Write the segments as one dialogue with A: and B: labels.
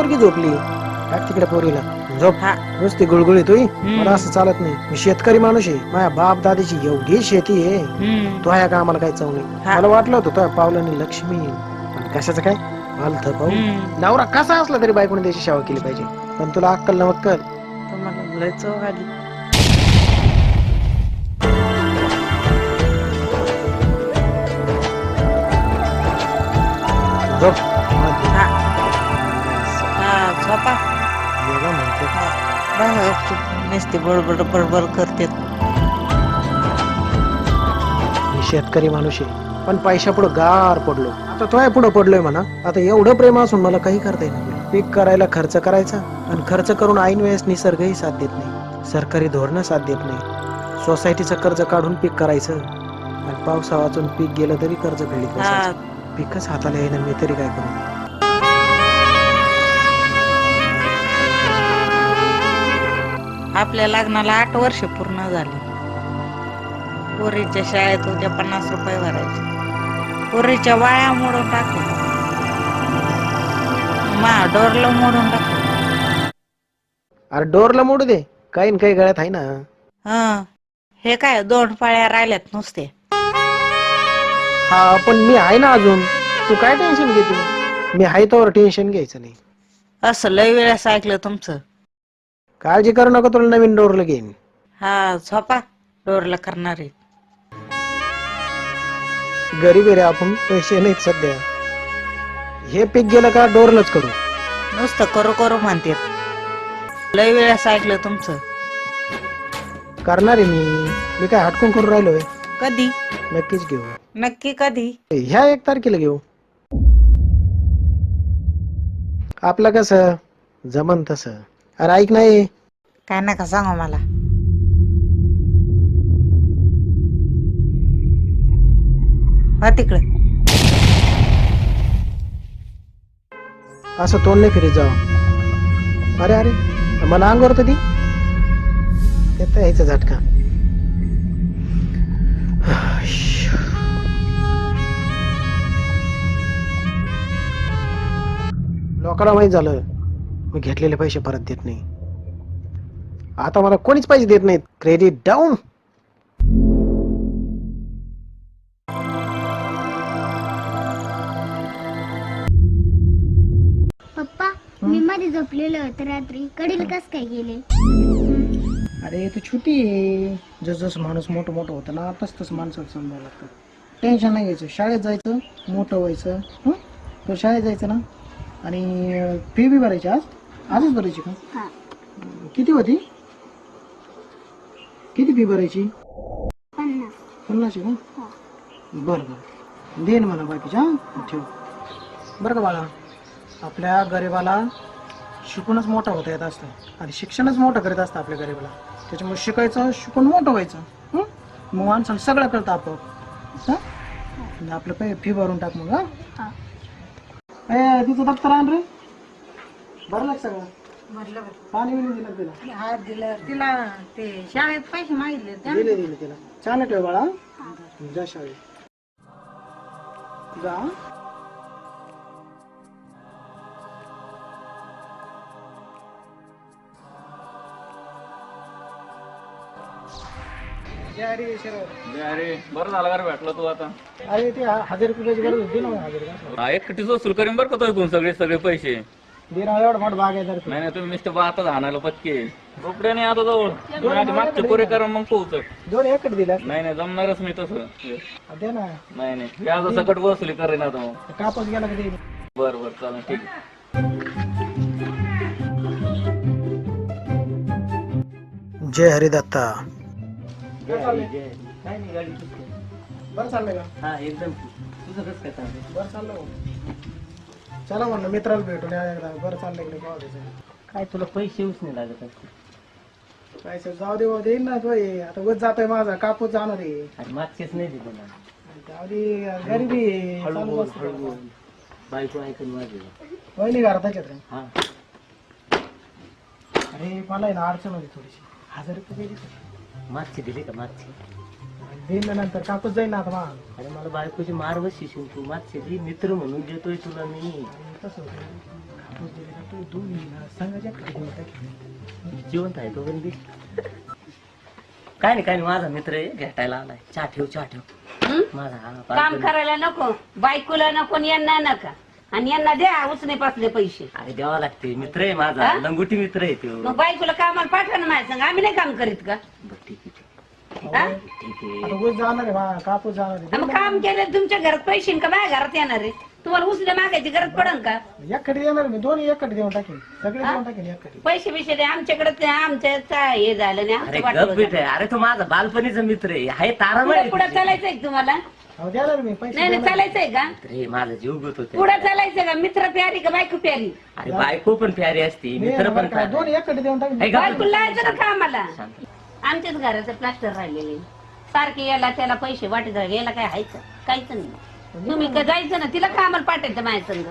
A: पोरगी झोपली. टाक तिकडे पोरीला. झोप.
B: हा.
A: नुसती गुळगुळीत होई
B: हम्म.
A: मला असं चालत नाही. मी शेतकरी माणूस आहे. माझ्या बाप दादीची एवढी शेती आहे.
B: हम्म.
A: तो ह्या कामाला काय चांगली?
B: हा.
A: मला वाटलं होतं तो पावलाने लक्ष्मी. येईल. पण कशाचं काय? आलत पाहू.
B: हम्म.
A: नवरा कसा असला तरी बायकोने त्याची सेवा केली पाहिजे. पण तुला अक्कल नमक कर.
B: तुम्हाला लय चव आली.
A: झोप.
B: हा.
A: म्हणतो
B: नुसते बडबड बडबड करते
A: मी शेतकरी माणूस आहे. पण पैशा पुढे गार पडलो. आता तो पुढे पडलोय म्हणा. आता एवढं प्रेम असून मला काही करता नाही. पीक करायला खर्च करायचा आणि खर्च करून ऐन वेळेस निसर्गही साथ देत नाही. सरकारी धोरणं साथ देत नाही. सोसायटीचं कर्ज काढून पीक करायचं आणि पावसा वाचून पीक गेलं तरी कर्ज फेडीत
B: हा.
A: पीकच हाताला येईना मी तरी काय करू?
B: आपल्या लग्नाला आठ वर्ष पूर्ण झाली. पोरीच्या शाळेत उद्या पन्नास रुपये भरायचे. पोरीच्या वाळ्या मोडून टाकल्या मा डोरलं मोडून टाकलं.
A: अरे डोरला मोडू दे. काही न काही गळ्यात आहे ना.
B: हं हे काय दोन पाळ्या राहिल्यात नुसते.
A: हा पण मी आहे ना अजून. तू काय टेन्शन घेते मी आहे तोवर टेन्शन घ्यायचं नाही.
B: असं लय वेळेस ऐकलं तुमचं.
A: काळजी करू नका तुला नवीन डोरला घेईन.
B: हा झोपा. डोरलं करणारे
A: गरीब आहे रे आपण पैसे नाहीत सध्या. हे पीक गेलं का डोरलच करू.
B: नुसतं करू करू म्हणते. लय वेळेस ऐकलं तुमचं.
A: करणार आहे मी. मी काय हटकून करून राहिलोय
B: कधी?
A: नक्कीच घेऊ.
B: नक्की कधी?
A: ह्या एक तारखेला घेऊ. आपलं कसं? जमन तसं. अरे ऐक नाही
B: काय नका सांगू मला. हा तिकडे.
A: असं तोंड नाही फिरत जावं अरे अरे मला अंगावर तर ती येतं यायचं झटका. लोकांना माहीत झालं मी घेतलेले पैसे परत देत नाही. आता मला कोणीच पैसे देत नाहीत. क्रेडिट डाऊन
C: पप्पा मी मध्ये झोपलेलो होतो रात्री. कडील कस काय गेले?
A: अरे तू छोटी आहे. जस जसं माणूस मोठं मोठं होतं ना तस तसं माणसाला समजावं लागतं. टेन्शन नाही घ्यायचं. शाळेत जायचं मोठं व्हायचं हं? तर शाळेत जायचं ना? आणि फी बी भरायची आज? आजच भरायची का?
C: हा.
A: किती होती? किती फी भरायची?
C: पन्नास.
A: आहे का?
C: हा.
A: बरं बरं. दे ना मला बाकीच्या? ठेव. बरं का बाळा आपल्या गरिबाला शिकूनच मोठं होता येत असतं. आणि शिक्षणच मोठं करीत असतं आपल्या गरिबाला. त्याच्यामुळे शिकायचं शिकून मोठं व्हायचं. हं? मग माणसाला सगळं कळतं आपोआप. हं? आणि आपलं काही फी भरून टाक मग हा?
C: हा.
A: ए तिचं दप्तर आण रे. भरलं का सगळं पाणी बिणी दिलं का तिला?
B: हा दिलं. तिला ते शाळेत पैसे मागितले
A: दिले दिले तिला. छान ठेव बाळा. जा शाळेत. जा. अरे
D: अरे बरं झालं का भेटला तू आता?
A: ते ह- हजार रुपयाची गरज होती ना हजार
D: हा, वसूल करीन बरं का तो सगळे सगळे पैसे?
A: दे ना एवढा मोठा भाग आहे तर
D: नाही नाही तुम्ही नुसतं आणायला पक्के नाही आता जवळ. तुम्ही आधी मागचे पुरे करा मग पोहोचत
A: दोन एकट
D: नाही नाही जमणारच नाही तसं.
A: दे ना.
D: नाही नाही व्याज सकट वसुली करेन आता मग.
A: कापस गेला का दे
D: बरं बरं चालेल ठीक आहे.
A: जय हरिदत्ता. बरं चाललंय. का?
E: हा एकदम तुझं कसं काय चाललंय?
A: बरं चाललं. चला म्हणलं मित्राला भेटून या एकदा. बरं चाललंय की नाही पाहू द्यायचं
E: काय तुला पैसे नाही लागत
A: सर जाऊ दे भाऊ, देईन ना तो हे. आता उच जातोय माझा कापूस जाणार आहे.
E: आणि मागचेच नाही दिले मला
A: जाऊ दे गरिबी आहे.
E: हळू
A: चालू
E: बोल
A: असतं.
E: हळू बोल. बायको ऐकून माझे
A: वहिनी घरात त्याच्यात रे.
E: हा.
A: अरे मला आहे ना अडचण होती थोडीशी. हजार रुपये दिली?
E: मागचे दिले का मागचे?
A: देईन ना नंतर कापूस जाईन ना आता मा
E: अरे मला बायकोची मार बसशील तू मागचे दे मित्र म्हणून देतोय तुला मी.
A: तसं होतं.
E: जिवंत आहे तो बंदी काय नाही काय नाही माझा मित्र आहे भेटायला आलाय. चहा ठेव चहा ठेव. माझा हा
F: काम करायला नको बायकोला नको आणि यांना नका. आणि यांना द्या उसने पासले पैसे.
E: अरे द्यावा लागते मित्र आहे माझा
F: हा?
E: लंगोटी मित्र आहे तो.
F: मग बायकोला कामाला पाठवा ना माझ्या संग आम्ही नाही काम करीत का?
E: बरं, ठीक आहे.
F: हा?
E: ठीक आहे
A: आता ऊस जाणार आहे बा, कापूस जाणार आहे.
F: मग काम केलं तुमच्या घरात पैसे का? माझ्या घरात येणार आहे. तुम्हाला उसने मागायची गरज पडन का?
A: एककडे येणार मी दोन्ही एककडे देऊन टाकेन. सगळे देऊन टाकेन एककडे
F: पैसे बिशे द्या आमच्याकडे ते आमच्या चा- हे झालं नाही
E: अरे
F: आमचं
E: गप
F: वाटलं
E: बेट आहे अरे तो माझा बालपणीचा मित्र आहे. हाय तारामय
F: पुढे पुढे चालायचंय का तुम्हाला?
A: अहो देणार मी पैसे
F: नाही नाही. चालायचंय का?
E: माझा जीव गुत होते
F: पुढे चालायचंय का? मित्र प्यारी का बायको प्यारी?
E: अरे बायको पण प्यारी असते
A: मी
E: मित्र पण
A: का?
E: प्यारे.
A: एककडे देऊन टाकेन.
E: हे गप
F: बायको लायचं ना कामाला
E: शांत.
F: आमच्याच घराचं प्लास्टर राहिलेले सारखे याला त्याला पैसे वाटत राहिले याला काय हायचं? काहीच नाही. तुम्ही का जायचं ना तिला कामाला पाठायचं माझ्या संग?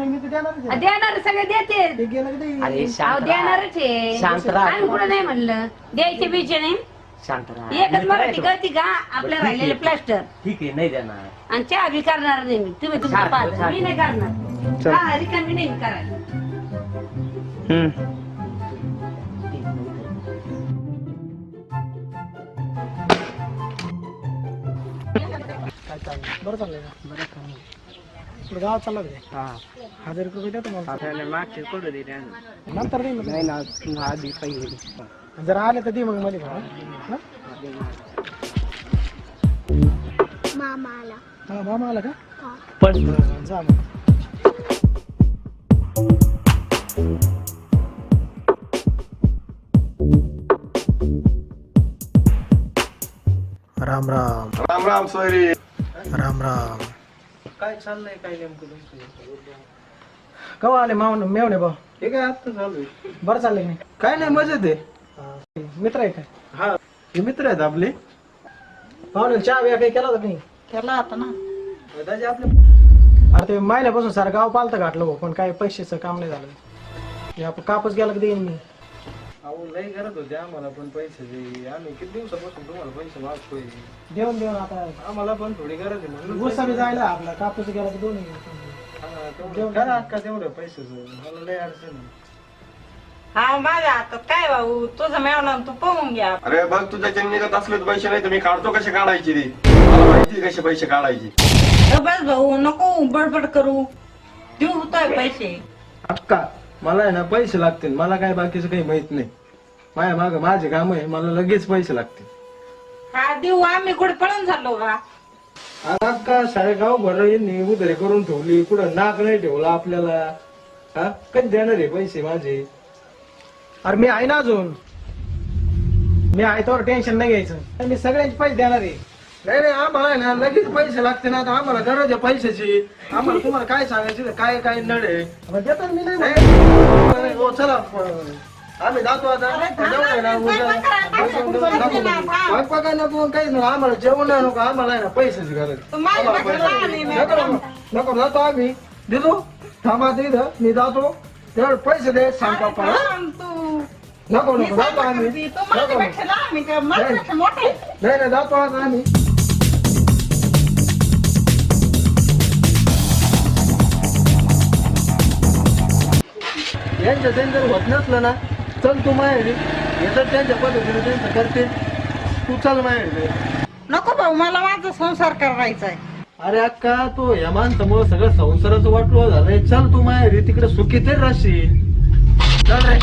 A: मी तर देणारच
F: आ,
A: आहे.
F: देणार सगळे देते.
A: ते गेलं की ते
E: अरे
F: अहो
E: शांत राहा.
F: देणारच आहे.
E: शांत राहा.
F: आम्ही कुठं नाही म्हणलं. द्यायचे बिचे नाही.
E: शांत राहा.
F: एकच मराठी
E: तो.
F: कळती का? आपल्या. राहिलेले प्लास्टर
E: ठीक आहे नाही देणार.
F: आणि चहा बी करणार नाही मी. तुम्ही तुमचं
E: चालेल,
F: पाहता
E: चालेल.
F: मी नाही करणार. हा रिकामी नाही मी करायला.
A: काय चाललंय बरं चाललंय ना बरं चाललंय गावात चालला का हजार रुपये द्या तुम्हाला? नंतर दे मग. जर आले तर दे मग मध्ये भाव. हा?
C: मामा आला.
A: हा मामा आला का?
C: हा.
A: बरं, जा मग. राम राम.
G: राम राम सोयरी.
A: राम राम. काय चाललंय काय नेमकं कवा आले मावन मेवणे भाऊ?
G: हे काय आता चालू आहे?
A: बरं चाललंय नाही
G: काय नाही मजेत आहे.
A: मित्र आहे काय?
G: हा. हे मित्र आहेत आपले.
A: पाहुणे चहा बिया काही केला होता नाही?
B: केला आता ना.
G: दादा आपले
A: अरे ते महिन्यापासून सारं गाव पालतं घातलं भाऊ पण काय पैशाचं काम नाही झालं. हे आपण कापूस गेला की देईन मी.
G: अहो लई करत होते आम्हाला पण पैसे आम्ही किती दिवसापासून तुम्हाला पैसे मागतोय?
A: देऊन देऊन आता.
G: आम्हाला पण थोडी गरज आहे म्हणून
A: बी जायला आपला कापूस गेला की दोन्ही
G: हा, तेवढं करा अक्का तेवढं पैशाचं? मला लई अडचण आहे.
B: हा माझ्या हातात काय भाऊ? तुझं मेवणं तू पाहून घ्या.
H: अरे बघ तुझ्या निघत असले तर पैसे नाही तर मी काढतो कसे काढायचे रे? मला माहिती आहे कसे पैसे काढायचे.
B: बस भाऊ नको बडबड करू. देऊ होतोय पैसे.
G: अक्का मला आहे ना पैसे लागतील. मला काय बाकीचं काही माहीत नाही. माझ्या माग माझे काम आहे. मला लगेच पैसे लागतील.
B: हा देऊ आम्ही कुठे पळून झालो का
G: आता अक्का सारे गाव भर उधारी करून ठेवली. कुठं नाक नाही ठेवला आपल्याला? हा? कधी देणार आहे पैसे माझे?
A: अरे मी आहे ना अजून. मी आहे तर टेन्शन नाही घ्यायचं. मी सगळ्यांचे पैसे देणार आहे.
G: नाही नाही आम्हाला आहे ना लगेच पैसे लागते ना आता आम्हाला गरज आहे पैशाची. आम्हाला तुम्हाला काय सांगायचं काय काय नड आहे?
A: मग देतो ना मी नाही.
G: नाही, नाही, हो, चला आम्ही जातो आता. जाऊ आहे ना, उद्या- स्वयंपाक आहे नको काही नको आम्हाला जेवण नाही नको आम्हाला आहे ना पैशाची गरज. आम्हाला पैसे- नको नको नको जातो आम्ही. देतो थांबा तिथं मी जातो. तेवढे पैसे दे सांग पप्पाला. नको नको जातो आम्ही. नको नको. नाही नाही जातो आता आम्ही. यांचं त्यांचं होत नसलं ना चल तू माहेरी येतात त्यांच्या पद्धतीने त्यांचं करते तू चल माहेरी
B: नको भाऊ मला माझा संसार करायचा आहे.
G: अरे अक्का तो या माणसामुळे सगळं संसाराचं वाटलं झालंय. चल तू माहेरी तिकडे सुखी ते राहशील. चल रे.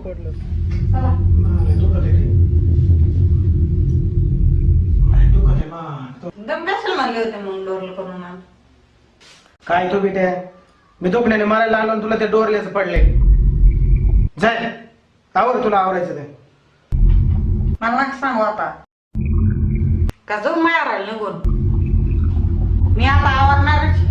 A: पडलं.
B: दम कशाला होते मग डोरला करून आण?
A: काय तो बेटे? मी दुखण्याने मारायला आलो आणि तुला ते डोरलेच पडले. जाय. आवर तुला आवरायचं ते.
B: मला नका सांगू आता. का जाऊ माया राहिलं निघून? मी आता आवडणारच.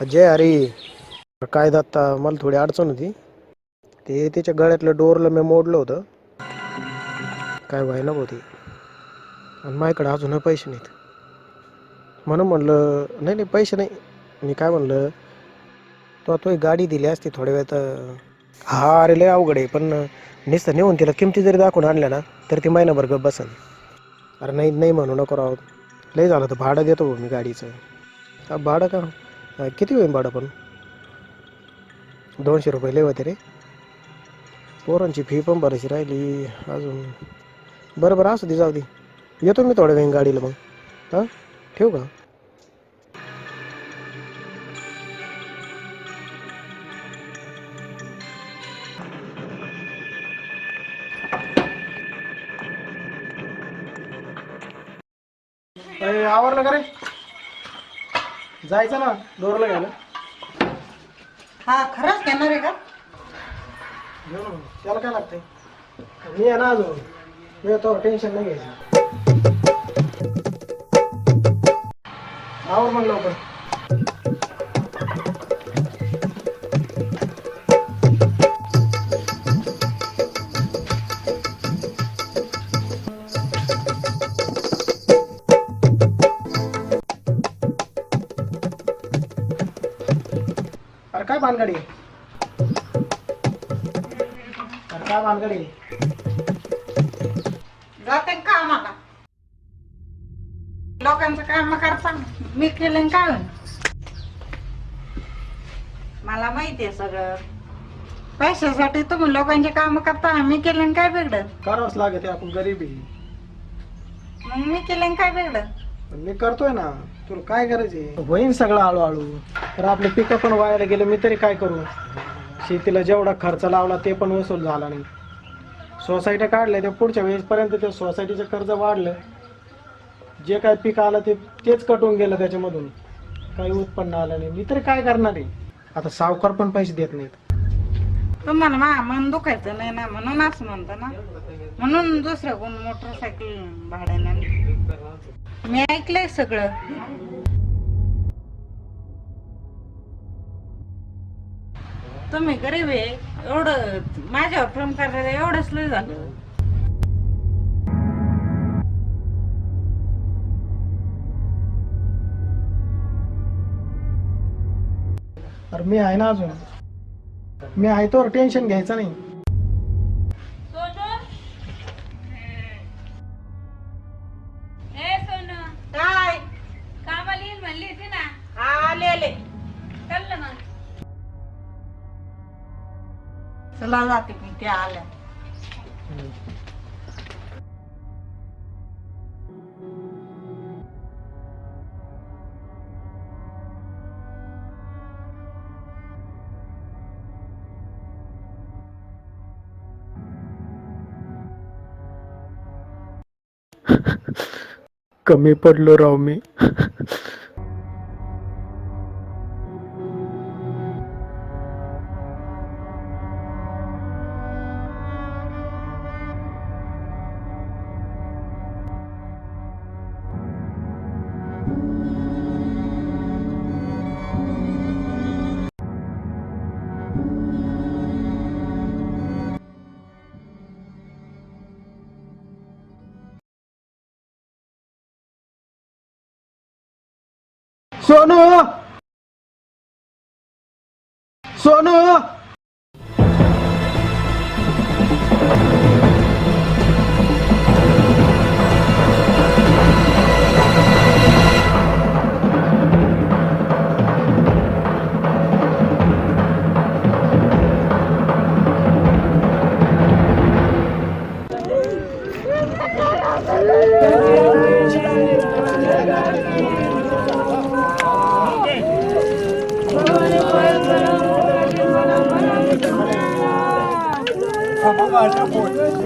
A: अजय अरे काय दत्ता मला थोडी अडचण होती. ते त्याच्या गळ्यातलं डोरला मी मोडलं होतं. काय व्हायला होती. आणि माझ्याकडे अजूनही पैसे नाहीत. म्हणून म्हणलं नाही नाही पैसे नाही. मी काय म्हणलं तो तो एक गाडी दिली असती थोड्या वेळात हा अरे लय अवघड आहे. पण नुसतं नेऊन तिला किमती जरी दाखवून आणल्या ना तर ती महिनाभर गप बसन. अरे नाही नाही म्हणू नको राहत लय झालं तर भाडं देतो भाऊ मी गाडीचं. भाडं का? किती होईल भाडं पण? दोनशे रुपये लय होते रे. पोरांची फी पण भरायची राहिली अजून. बरं बरं असू दे जाऊ दे. येतो मी थोड्या वेळ गाडीला मग. हां? ठेवू का? आवरलं का रे? जायचं ना दोरला घ्यायला.
B: हा खरंच घेणार आहे का?
A: घेऊ ना मग. त्याला काय लागतंय? मी आहे ना अजून. मी येतो टेन्शन नाही घ्यायचं. आवर मग लवकर. काय भानगडी? काय भानगडी?
B: जाते कामाला लोकांचं काम करता. मी केलं काय? मला माहितीये सगळं. पैशासाठी तुम्ही लोकांचे काम करता मी केलं काय बिघडत
A: करावंच लागत आपण गरीब.
B: मग मी केलं काय बिघडत
A: मी करतोय ना. तुला काय करायचे होईन सगळं हळूहळू. तर आपले पिकं पण वायाला गेले मी तरी काय करू? शेतीला जेवढा खर्च लावला ते पण वसूल झाला नाही. सोसायटी काढल्या ते पुढच्या वेळेसपर्यंत ते सोसायटीचं कर्ज वाढलं. जे काय पीक आलं ते तेच कटून गेलं त्याच्यामधून. काही उत्पन्न आलं नाही. मी तरी काय करणार आहे? आता सावकार पण पैसे देत नाहीत.
B: तुम्हाला मा मन दुखायचं नाही ना. म्हणून असं म्हणतो ना. म्हणून दुसऱ्या कोण मोटरसायकल भाड्याने आणली. मी ऐकलंय सगळं. तुम्ही गरीब आहे एवढं माझ्यावर प्रेम करायला एवढंच लय झालं.
A: अरे मी आहे ना अजून. मी आहे तर टेन्शन घ्यायचं नाही.
B: चला जाते मी त्या आल्या.
A: कमी पडलो राव मी. Sonu Sonu
G: Come on, go for it.